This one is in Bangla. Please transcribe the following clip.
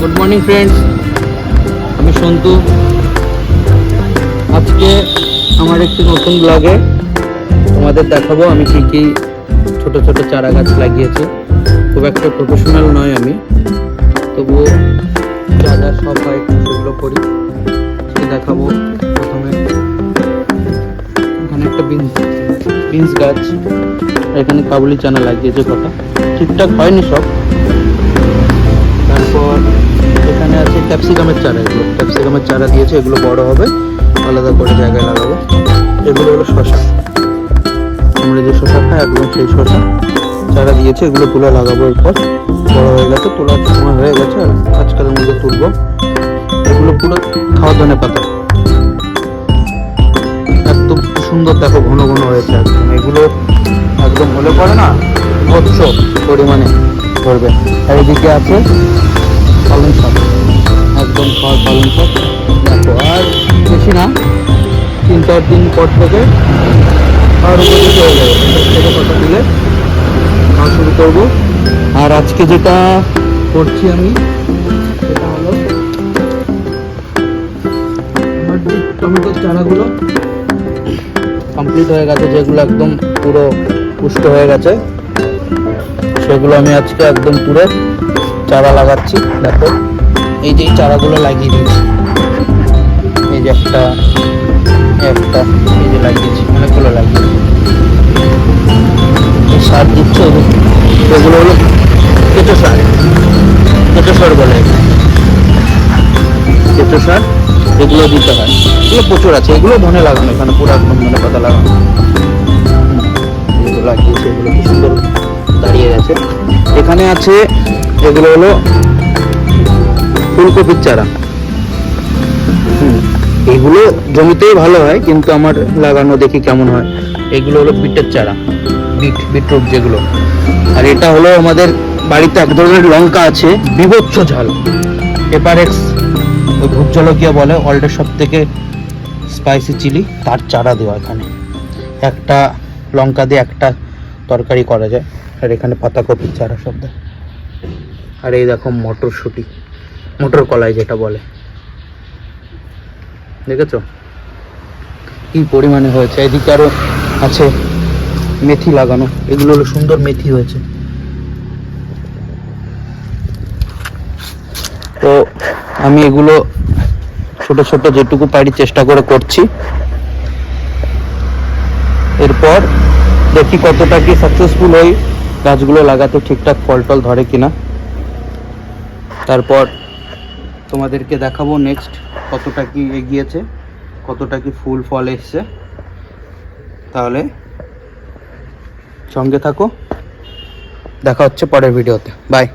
গুড মর্নিং ফ্রেন্ডস আমি সন্তু। আজকে আমার একটি নতুন ব্লগে তোমাদের দেখাবো আমি কি কি ছোট ছোট চারা গাছ লাগিয়েছি। খুব একটা প্রফেশনাল নয় আমি। তবুও যা যা সব হয় সেগুলো করি। দেখাবো প্রথমে। এখানে একটা বিনস বিনস গাছ। এখানে কাবুলি চানা লাগিয়েছে কটা। ঠিকঠাক হয়নি সব। তারপর এখানে আছে ক্যাপসিকামের চারা এগুলো। ক্যাপসিকামের চারা দিয়েছে, এগুলো বড় হবে, আলাদা করে জায়গায় লাগাবো। এগুলো হলো শশা আমরা যে শশা খাই, একদম সেই শশা চারা দিয়েছে, এগুলো তুলে লাগাবো এরপর। বড় হয়ে গেছে, তোলার সময় হয়ে গেছে, আর আজকালের মধ্যে তুলবো। এগুলো পুরো খাওয়া ধনে পাতা। একদম সুন্দর, দেখো ঘন ঘন হয়েছে একদম। এগুলো একদম হলে পরে না ভৎস পরিমাণে ধরবে। আর এদিকে আছে পালং শাক। একদম খাওয়ার পালং শাক। দেখো, আর বেশি না, তিন চার দিন পর থেকে আর যাবে। থেকে কথা দিলে খাওয়া শুরু করব। আর আজকে যেটা করছি আমি, সেটা হলো টমেটোর চারাগুলো কমপ্লিট হয়ে গেছে, যেগুলো একদম পুরো পুষ্ট হয়ে গেছে। সেগুলো আমি আজকে একদম পুরো চারা লাগাচ্ছি, দেখো। এই যে চারাগুলো লাগিয়ে দিয়েছি। এই যে একটা একটা, এই যে লাগিয়েছি, অনেকগুলো লাগিয়েছি সার দিচ্ছে এগুলো হলো কেঁচো সার। কেঁচো সার বলে। কেঁচো সার, এগুলো দিতে হয়। এগুলো প্রচুর আছে, এগুলো ধনে লাগানো, এখানে পুরো একদম ধনে পাতা লাগানো। লাগিয়েছে, এগুলো সুন্দর। দাঁড়িয়ে গেছে। এখানে আছে, এগুলো হলো ফুলকপির চারা। এগুলো জমিতেই ভালো হয়, কিন্তু আমার লাগানো দেখি কেমন হয়। এগুলো হলো বিটের চারা, বিট, বিটরুট যেগুলো। আর এটা হলো আমাদের বাড়িতে এক ধরনের লঙ্কা আছে, বিভৎস ঝাল। পেপারেক্স ওই ভূত জলকিয়া বলে, ওয়ার্ল্ডের সব থেকে স্পাইসি চিলি, তার চারা দেওয়া এখানে। একটা লঙ্কা দিয়ে একটা তরকারি করা যায়। আর এখানে পাতাকপির চারা সব দেয় আর এই দেখো মটরশুঁটি মটর কলাই যেটা বলে। দেখেছ? কি পরিমাণে হয়েছে? এদিকে আরও আছে মেথি লাগানো। এগুলো হলো সুন্দর মেথি হয়েছে। তো আমি এগুলো ছোট ছোট যেটুকু পারি চেষ্টা করে করছি। এরপর দেখি কতটা কি সাকসেসফুল হই। গাছগুলো লাগাতে ঠিকঠাক ফল টল ধরে কিনা। তারপর তোমাদেরকে দেখাবো নেক্সট কতটা কি এগিয়েছে, কতটা কি ফুল ফল এসছে। তাহলে সঙ্গে থাকো। দেখা হচ্ছে পরের ভিডিওতে। বাই